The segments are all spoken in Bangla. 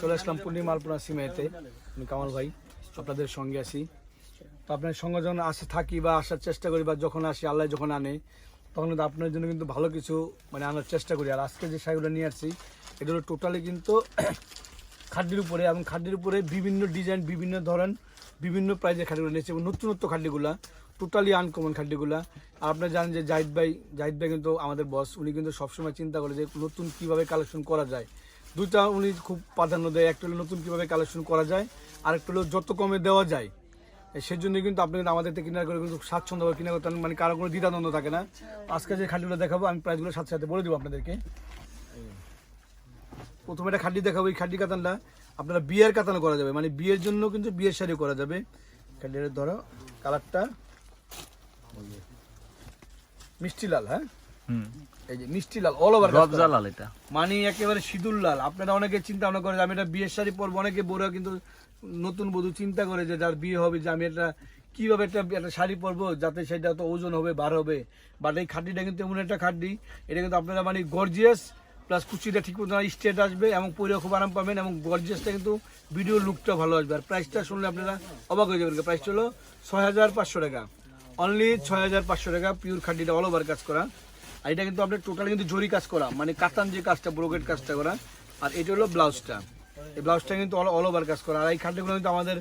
চলে আসলাম পূর্ণিমা আলপনা সিমাইতে, আমি কামাল ভাই, আপনাদের সঙ্গে আসি তো আপনার সঙ্গে যখন আসে, থাকি বা আসার চেষ্টা করি বা যখন আসি, আল্লাহ যখন আনে, তখন কিন্তু আপনার জন্য কিন্তু ভালো কিছু মানে আনার চেষ্টা করি। আর আজকে যে শাড়িগুলো নিয়ে আসছি, এগুলো টোটালি কিন্তু খাদ্যের উপরে এবং খাদ্যের উপরে বিভিন্ন ডিজাইন বিভিন্ন ধরন, বিভিন্ন প্রাইজের খাদ্যগুলো নিয়েছে এবং নতুনত্ব খাদ্যগুলা টোটালি আনকমন খাদ্যগুলা। আর আপনারা জানেন যে জাহিদ ভাই জাহিদ ভাই কিন্তু আমাদের বস উনি কিন্তু সবসময় চিন্তা করে যে নতুন কীভাবে কালেকশন করা যায়। দুইটা উনি খুব প্রাধান্য দেয়। একটা হলো নতুন কীভাবে কালেকশন করা যায় আর একটা হলো যত কমে দেওয়া যায় সেই জন্য কিন্তু আপনি কিন্তু আমাদের করে কিন্তু স্বাচ্ছন্দ্য কিনা করতে মানে কারও কোনো দ্বিধাদ্বন্দ্ব থাকে না। আজকে যে খাদ্যগুলো দেখাবো, আমি প্রাইসগুলো সাথে সাথে বলে দেবো আপনাদেরকে। প্রথমে একটা খাড্ডি দেখাবো, এই খাড্ডি কাতানটা আপনারা বিয়ের কাতানো করা যাবে মানে বিয়ের জন্য কিন্তু বিয়ের শাড়ি করা যাবে। খাড্ডিটা ধরো কালারটা মিষ্টি লাল হ্যাঁ? এই যে মিষ্টি লাল অল ওভার রবজা লাল এটা। মানে একেবারে সিঁদুর লাল। আপনারা অনেকে চিন্তা ভাবনা করে যে আমি এটা বিয়ের শাড়ি পরবো অনেকে বড়রা কিন্তু নতুন বধূ চিন্তা করে যে যার বিয়ে হবে যে আমি এটা কীভাবে একটা একটা শাড়ি পরবো যাতে সেটা তো ওজন হবে বার হবে। বাট এই খাড্ডিটা কিন্তু এমন একটা খাড্ডি এটা কিন্তু আপনারা মানে গর্জিয়াস প্লাস কুচিটা ঠিক মতো স্ট্রেট আসবে এবং পরে খুব আরাম পাবেন এবং গর্জিয়াসটা কিন্তু ভিডিও লুকটা ভালো আসবে। আর প্রাইসটা শুনলে আপনারা অবাক হয়ে যাবেন। প্রাইসটা হলো ছয় হাজার পাঁচশো টাকা। অনলি ছয় হাজার পাঁচশো টাকা পিওর খাড্ডিটা অল ওভার কাজ করা। আর এটা কিন্তু আপনার টোটালি কিন্তু জরি কাজ করা। মানে কাতান যে কাজটা, ব্রোকেট কাজটা করা। আর এটা হলো ব্লাউজটা। এই ব্লাউজটা কিন্তু অল ওভার কাজ করা। আর এই খাদ্যগুলো কিন্তু আমাদের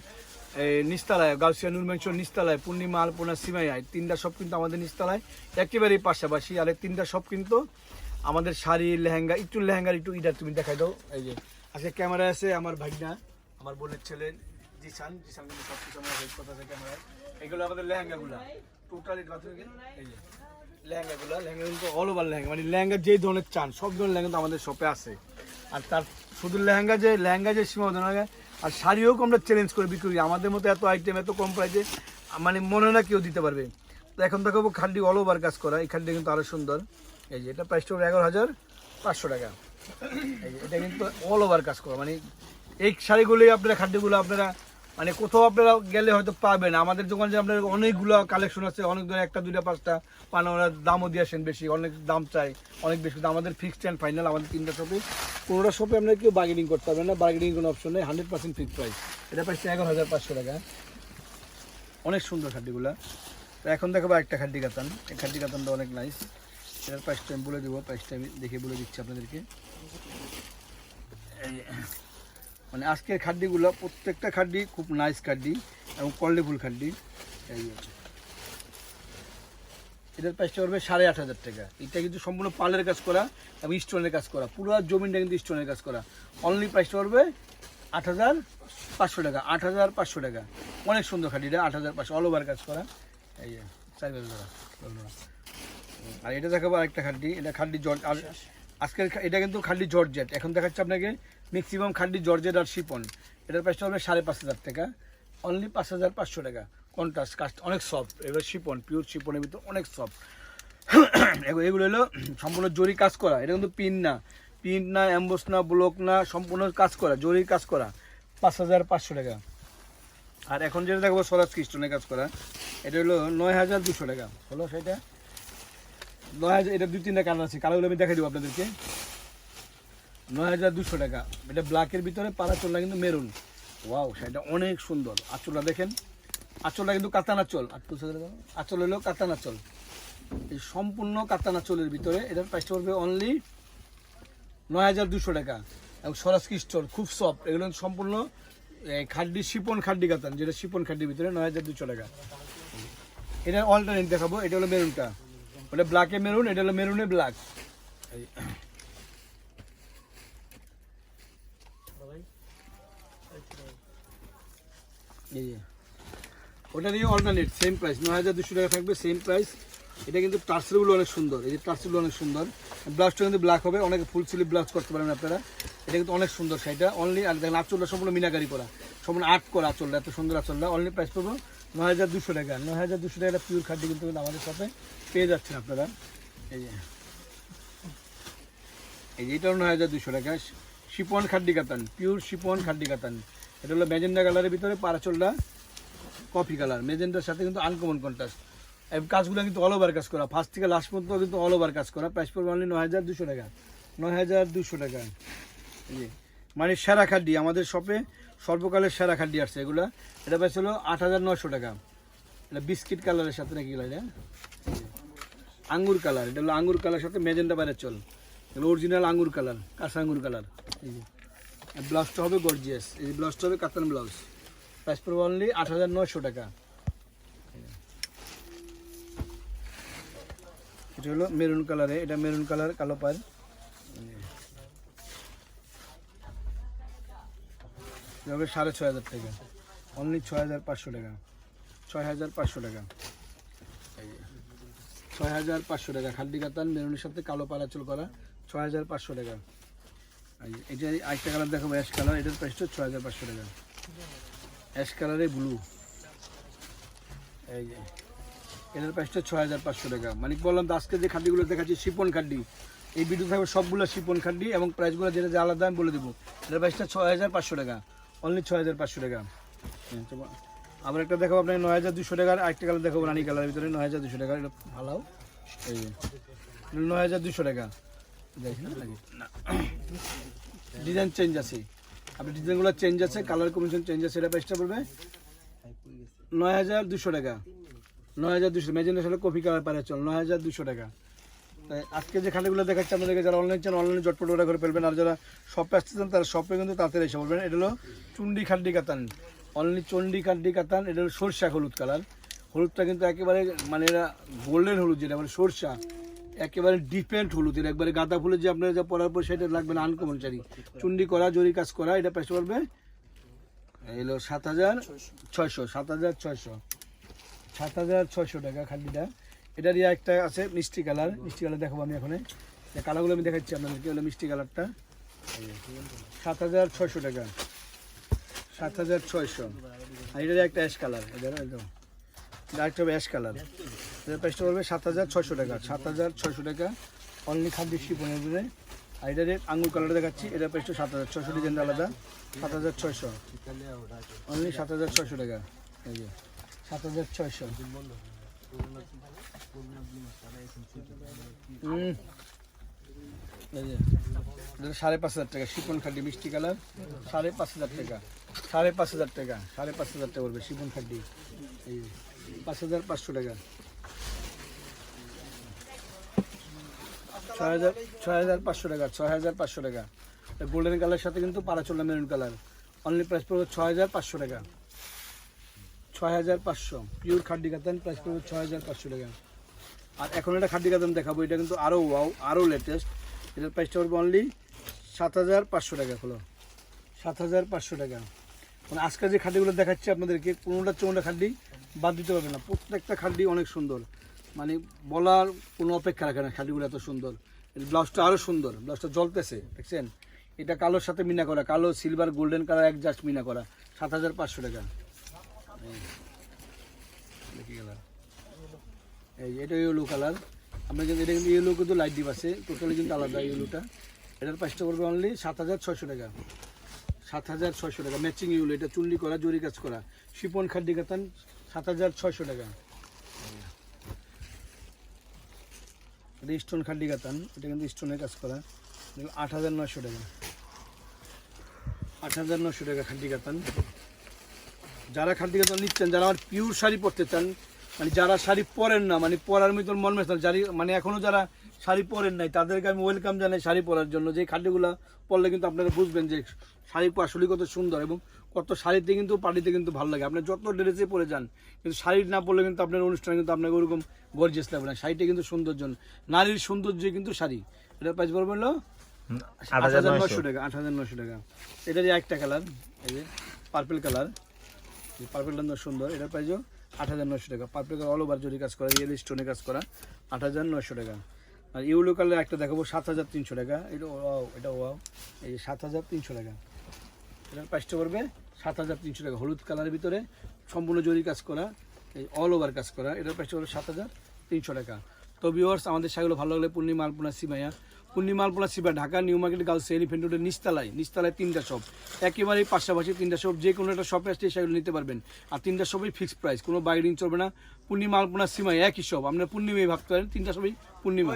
নিস্তালায়, গাউসিয়া নুরমেন্সর নিস্তালায়, পূর্ণিমা, আলপনা সিমাইয়ায় তিনটা সব কিন্তু আমাদের নিস্তালায়। একেবারেই পাশাপাশি আর এই তিনটা সব কিন্তু আমাদের শাড়ি, লেহেঙ্গা, একটু লেহেঙ্গার, একটু ইটা তুমি দেখাই দাও। এই যে, আজকে ক্যামেরায় আছে আমার ভাগনা আমার বোনের ছেলে জিসান জিসান কিন্তু সব কিছু আমার করতে আছে ক্যামেরায় এগুলো আমাদের লেহেঙ্গাগুলা। টোটালি এই যে লেহেঙ্গাগুলো লেহেঙ্গা কিন্তু অল লেহেঙ্গা মানে লেহেঙ্গা যেই ধরনের চান, সব ধরনের লেহেঙ্গা আমাদের শপে আছে। আর তার শুধু লেহেঙ্গা যে লেহেঙ্গা যে সীমাবদ্ধ নয় আর শাড়িও আমরা চ্যালেঞ্জ করে বিক্রি করি। আমাদের মতো এত আইটেম এত কম প্রাইসে মানে মনে না কেউ দিতে পারবে। তো এখন দেখাবো খাড্ডি অল ওভার কাজ করা, এই খাড্ডি কিন্তু আরও সুন্দর। এই যে, এটা প্রাইসটা এগারো হাজার পাঁচশো টাকা। এটা কিন্তু অল ওভার কাজ করা মানে এই শাড়িগুলোই আপনারা খাদ্যগুলো আপনারা মানে কোথাও আপনারা গেলে হয়তো পাবেন। আমাদের দোকানে যে আপনার অনেকগুলো কালেকশন আছে, অনেক ধরে একটা, দুইটা, পাঁচটা পান ওরা দামও দিয়ে আসেন বেশি, অনেক দাম চাই, অনেক বেশি। আমাদের ফিক্সড অ্যান্ড ফাইনাল আমাদের তিনটা শপে কোনোটা শপে আপনারা কেউ বার্গেনিং করতে পারবেন না বার্গেনিং কোনো অপশন নেই হান্ড্রেড পার্সেন্ট ফিক্স প্রাইস এটা প্রাইস এগারো হাজার পাঁচশো টাকা। অনেক সুন্দর খাদ্যগুলো। তো এখন দেখাবো একটা খাদ্যি কাতান। এই খাদ্যি কাতানটা অনেক নাইস এটার প্রাইসটা আমি বলে দেবো প্রাইসটা আমি দেখে বলে দিচ্ছি আপনাদেরকে। মানে আজকের খাড্ডিগুলো প্রত্যেকটা খাড্ডি খুব নাইস খাড্ডি এবং কোয়ালিটিফুল খাড্ডি এই যে। এটার প্রাইসটা পড়বে সাড়ে আট হাজার টাকা। এটা কিন্তু সম্পূর্ণ পালের কাজ করা এবং স্টোনের কাজ করা। পুরো জমিনটা কিন্তু স্টোনের কাজ করা। অনলি প্রাইসটা পড়বে আট হাজার পাঁচশো টাকা আট হাজার পাঁচশো টাকা। অনেক সুন্দর খাড্ডিটা আট হাজার পাঁচশো অল ওভার কাজ করা। এই চার। আর এটা দেখাবো আরেকটা খাড্ডি এটা খাড্ডি জর্জ আর আজকের এটা কিন্তু খাড্ডি জর্জেট এখন দেখাচ্ছে আপনাকে ম্যাক্সিমাম খাড্ডি জর্জেট আর শিপন এটার প্রাইসটা হবে সাড়ে পাঁচ হাজার টাকা। অনলি পাঁচ হাজার পাঁচশো টাকা। কন্ট্রাস্ট কাস্ট অনেক সফট এবার শিপন পিওর শিপনের ভিতরে অনেক সফট এগুলো হলো সম্পূর্ণ জরি কাজ করা। এটা কিন্তু পিন না। পিন না অ্যাম্বোস না ব্লক না, সম্পূর্ণ কাজ করা। জরি কাজ করা। পাঁচ হাজার পাঁচশো টাকা। আর এখন যেটা দেখব স্বরাজ খ্রিস্টনের কাজ করা। এটা হলো নয় হাজার দুশো টাকা। হলো সেটা? নয় হাজার এটা দুই তিনটা কালার আছে। কালারগুলো আমি দেখাই দেবো আপনাদেরকে। নয় হাজার দুশো টাকা। এটা ব্ল্যাকের ভিতরে, পাড়া চোলটা কিন্তু মেরুন। ওয়াও সেটা অনেক সুন্দর। আঁচলটা দেখেন। আঁচলটা কিন্তু কাতান আঁচল আঁচল হলো কাতান আঁচল এই সম্পূর্ণ কাতান আঁচলের ভিতরে এটার প্রাইসটা পড়বে অনলি নয় হাজার দুশো টাকা। এবং স্বরাজ খ্রিস্টল খুব সফট এগুলো সম্পূর্ণ খাড্ডি, শিপন খাড্ডি কাতান, যেটা শিপন খাড্ডির ভিতরে নয় হাজার দুশো টাকা। এটা অল্টারনেট দেখাবো। এটা হলো মেরুনটা। ওটা ব্ল্যাকে মেরুন, এটা হলো মেরুনে ব্ল্যাক এই ওটা নিয়ে অল্টারনেট সেম প্রাইস নয় হাজার দুশো টাকা থাকবে সেম প্রাইস এটা কিন্তু টার্সেলগুলো অনেক সুন্দর, এই যে টার্সেলগুলো অনেক সুন্দর। ব্লাউজটা কিন্তু ব্ল্যাক হবে, অনেকে ফুল স্লিভ ব্লাউজ করতে পারেন আপনারা। এটা কিন্তু অনেক সুন্দর শাড়িটা। অনলি আর দেখেন আচলটা সম্পূর্ণ মিনাকারি করা, সম্পূর্ণ আর্ট করা আচলটা, এত সুন্দর আচলটা। অনলি প্রাইস পড়ব নয় হাজার দুশো টাকা। নয় হাজার দুশো টাকা পিওর খাদ্য কিন্তু আমাদের সাথে পেয়ে যাচ্ছেন আপনারা। এই যে। এই যে এটা নয় হাজার দুশো টাকা। শিপন খাড্ডি কাতান পিওর শিপন খাড্ডি কাতান এটা হলো ম্যাজেন্ডা কালারের ভিতরে পারাচলটা কফি কালার মেজেন্টার সাথে কিন্তু আনকমন কন্ট্রাস্ট এই কাজগুলো কিন্তু অল ওভার কাজ করা। ফার্স্ট থেকে লাস্ট পর্যন্ত কিন্তু অল ওভার কাজ করা। প্রাইস পড়বে অনলি নয় হাজার দুশো টাকা। নয় হাজার দুশো টাকা। মানে সেরা খাড্ডি আমাদের শপে সর্বকালের সেরা খাড্ডি আসছে এগুলো। এটা প্রাইস হলো আট হাজার নশো টাকা। এটা বিস্কিট কালারের সাথে নাকি এটা? আঙ্গুর কালার এটা হলো আঙ্গুর কালার সাথে মেজেন্টা বাইরের চল। এগুলো অরিজিনাল আঙ্গুর কালার কাঁচা আঙ্গুর কালার এই যে। ব্লাউজটা হবে গর্জিয়াস এই ব্লাউজটা হবে কাতান ব্লাউজ। প্রাইস পড়বে অনলি আট হাজার নশো টাকা। এটা হলো মেরুন কালারে এটা মেরুন কালার কালো পাড় হবে সাড়ে ছয় হাজার টাকা। অনলি ছয় হাজার পাঁচশো টাকা। ছয় হাজার পাঁচশো টাকা। ছয় হাজার পাঁচশো টাকা। খাদ্দি কাতান মেরুনের সাথে কালো পালাচল করা। ছয় হাজার পাঁচশো টাকা। এটা আরেকটা কালার দেখাবো অ্যাশ কালার এটার প্রাইসটা ছয় হাজার পাঁচশো টাকা। অ্যাশ কালারে ব্লু এই যে, এটার প্রাইসটা ছয় হাজার পাঁচশো টাকা। মানে বললাম আজকে যে খাদ্যগুলো দেখাচ্ছি শিপন খাদ্যি। এই ভিডিও থাকবে সবগুলো শিপন খাদ্যি এবং প্রাইসগুলো যেটা যে আলাদা, আমি বলে দেবো। এটার প্রাইসটা ছয় হাজার পাঁচশো টাকা। অনলি ছয় হাজার পাঁচশো টাকা। বা- আবার একটা দেখাবো আপনার নয় হাজার দুশো টাকার আরেকটা কালার দেখাবো, রানী কালারের ভিতরে নয় হাজার দুশো টাকা এটা ভালো। এই নয় হাজার দুশো টাকা। দেখি, না ডিজাইন চেঞ্জ আছে। আপনি ডিজাইনগুলো চেঞ্জ আছে, কালার কম্বিনেশন চেঞ্জ আছে এটা প্রাইসটা পড়বে নয় হাজার দুশো টাকা। নয় হাজার দুশো মেজেন্ট আসলে কফি কালার পারে চল, নয় হাজার দুশো টাকা। তাই আজকে যে খাটাগুলো দেখাচ্ছি আপনাদেরকে, যারা অনলাইন চান অনলাইনে জটপট অর্ডার করে ফেলবেন, আর যারা শপে আসতেছেন, তারা শপে কিন্তু তাড়াতাড়ি এসে বলবেন, এটা হলো চুন্ডি খাড্ডি কাতান। অনলি চন্ডি খাড্ডি কাতান, এটা হলো সরষা হলুদ কালার। হলুদটা কিন্তু একেবারে মানে এরা গোল্ডেন হলুদ, যেটা মানে সরষা। একেবারে ডিপেন্ড হলুদের। একবারে গাঁদা ফুলের যে আপনারা যা পরার পর সেটা লাগবে না আনকমন চারি চুন্ডি করা, জরি কাজ করা, এটা পেশ করবে এলো সাত হাজার ছয়শো, সাত হাজার ছয়শো। সাত হাজার ছয়শো টাকা খাদ্যটা এটারই একটা আছে, মিষ্টি কালার। মিষ্টি কালার দেখাবো আমি এখন। কালারগুলো আমি দেখাচ্ছি আপনাদেরকে, হলো মিষ্টি কালারটা। সাত হাজার ছয়শো টাকা। সাত হাজার ছয়শো। আর এটার একটা অ্যাশ কালার এদের একদম এটা একটা হবে অ্যাশ কালার এটার প্রাইসটা পড়বে সাত হাজার ছয়শো টাকা। সাত হাজার ছয়শো টাকা। অনলি খাদ্য শিপনের উপরে আর এটার আঙুর কালার দেখাচ্ছি। এটার প্রাইসটা সাত হাজার ছয়শো ডিজাইন আলাদা। সাত হাজার ছয়শো। অনলি সাত হাজার ছয়শো টাকা। এই যে, সাত হাজার ছয়শো। এটা সাড়ে পাঁচ হাজার টাকা। শিপন খাড্ডি মিষ্টি কালার সাড়ে পাঁচ হাজার টাকা। সাড়ে পাঁচ হাজার টাকা, সাড়ে পাঁচ হাজার টাকা পড়বে শিপন খাড্ডি। পাঁচ হাজার পাঁচশো টাকা। ছয় হাজার ছয় হাজার পাঁচশো টাকা, ছয় হাজার পাঁচশো টাকা। গোল্ডেন কালারের সাথে কিন্তু পারাচোলা মেরুন কালার অনলি প্রাইস পড়বে ছয় হাজার পাঁচশো টাকা। ছয় হাজার পাঁচশো। পিওর খাড্ডি কাতান প্রাইস পড়বে ছয় হাজার পাঁচশো টাকা। আর এখন একটা খাড্ডি কাতান দেখাবো, এটা কিন্তু আরও ওয়াও আরও লেটেস্ট এটার প্রাইসটা পড়বে অনলি সাত হাজার পাঁচশো টাকা হলো। সাত হাজার পাঁচশো টাকা। মানে আজকে যে খাড্ডিগুলো দেখাচ্ছি আপনাদেরকে, কোনোটা চৌনটা খাড্ডি বাদ দিতে পারবে না। প্রত্যেকটা খাড্ডি অনেক সুন্দর। মানে বলার কোনো অপেক্ষা রাখে না, শাড়িগুলো এত সুন্দর। ব্লাউজটা আরও সুন্দর, ব্লাউজটা জ্বলতেছে, দেখছেন? এটা কালোর সাথে মিনা করা, কালো সিলভার গোল্ডেন কালার এক জাস্ট মিনা করা, সাত হাজার পাঁচশো টাকা। এই এটা ইয়েলো কালার আমরা কিন্তু, এটা কিন্তু ইয়েলো কিন্তু লাইট ডিপ আছে টোটালি কিন্তু আলাদা ইয়েলোটা এটার প্রাইসটা পড়বে অনলি সাত হাজার ছয়শো টাকা। সাত হাজার ছয়শো টাকা। ম্যাচিং ইউলো এটা চুল্লি করা, জরি কাজ করা। শিপন খাদ্যি কাতান সাত হাজার ছয়শো টাকা। এটা স্টোন খাড্ডি কাতান এটা কিন্তু স্টোনের কাজ করা। আট হাজার নয়শো টাকা। আট হাজার নশো টাকা খাড্ডি কাতান যারা খাড্ডি কাতান নিচ্ছেন, যারা আমার পিওর শাড়ি পরতে চান মানে যারা শাড়ি পরেন না মানে পরার মতন মন মেশান যারা মানে এখনও যারা শাড়ি পরেন নাই তাদেরকে আমি ওয়েলকাম জানাই শাড়ি পরার জন্য। যে খাদ্যগুলো পরলে কিন্তু আপনারা বুঝবেন যে শাড়ি আসলে কত সুন্দর এবং কত শাড়িতে কিন্তু পার্টিতে কিন্তু ভালো লাগে। আপনি যত ড্রেসে পরে যান কিন্তু শাড়ি না পরলে কিন্তু আপনার অনুষ্ঠানে কিন্তু আপনাকে ওরকম গর্জেস লাগবে না। শাড়িটা কিন্তু সৌন্দর্য নারীর সৌন্দর্য কিন্তু শাড়ি। এটার প্রাইস বলবেন হলো? আট হাজার নশো টাকা আট হাজার নশো টাকা। এটারই একটা কালার এই যে পার্পেল কালার পার্পেলটা কিন্তু সুন্দর। এটার প্রাইসও আট হাজার নশো টাকা। পার্পেল কালার অল ওভার জরি কাজ করা রিয়েল স্টোনে কাজ করা আট হাজার নশো টাকা। আর ইউলো কালার একটা দেখাবো, সাত হাজার তিনশো টাকা। এটা এটা ওয়াও। এই সাত হাজার তিনশো টাকা। এটার প্রাইসটা পড়বে সাত হাজার তিনশো টাকা, হলুদ কালারের ভিতরে সম্পূর্ণ জরি কাজ করা, এই অল ওভার কাজ করা। এটার প্রাইসটা পড়বে সাত হাজার তিনশো টাকা। তো ভিওয়ার্স আমাদের শাড়িগুলো ভালো লাগলে পূর্ণিমা আলপনা সিমাইয়া পূর্ণিমা আলপনা সিবা Dhaka, New Market girls Elephant রোডের নিস্তালায়। নিস্তালায় তিনটা শপ একেবারেই পাশাপাশি তিনটা শপ যে কোনো একটা শপে আসলে সেগুলো নিতে পারবেন। আর তিনটা শপই ফিক্সড প্রাইস কোনো বাইরিং চলবে না। পূর্ণিমা আলপনা সিমাই একই শপ আপনার পূর্ণিমাই ভাবতে পারেন, তিনটা সবই পূর্ণিমা।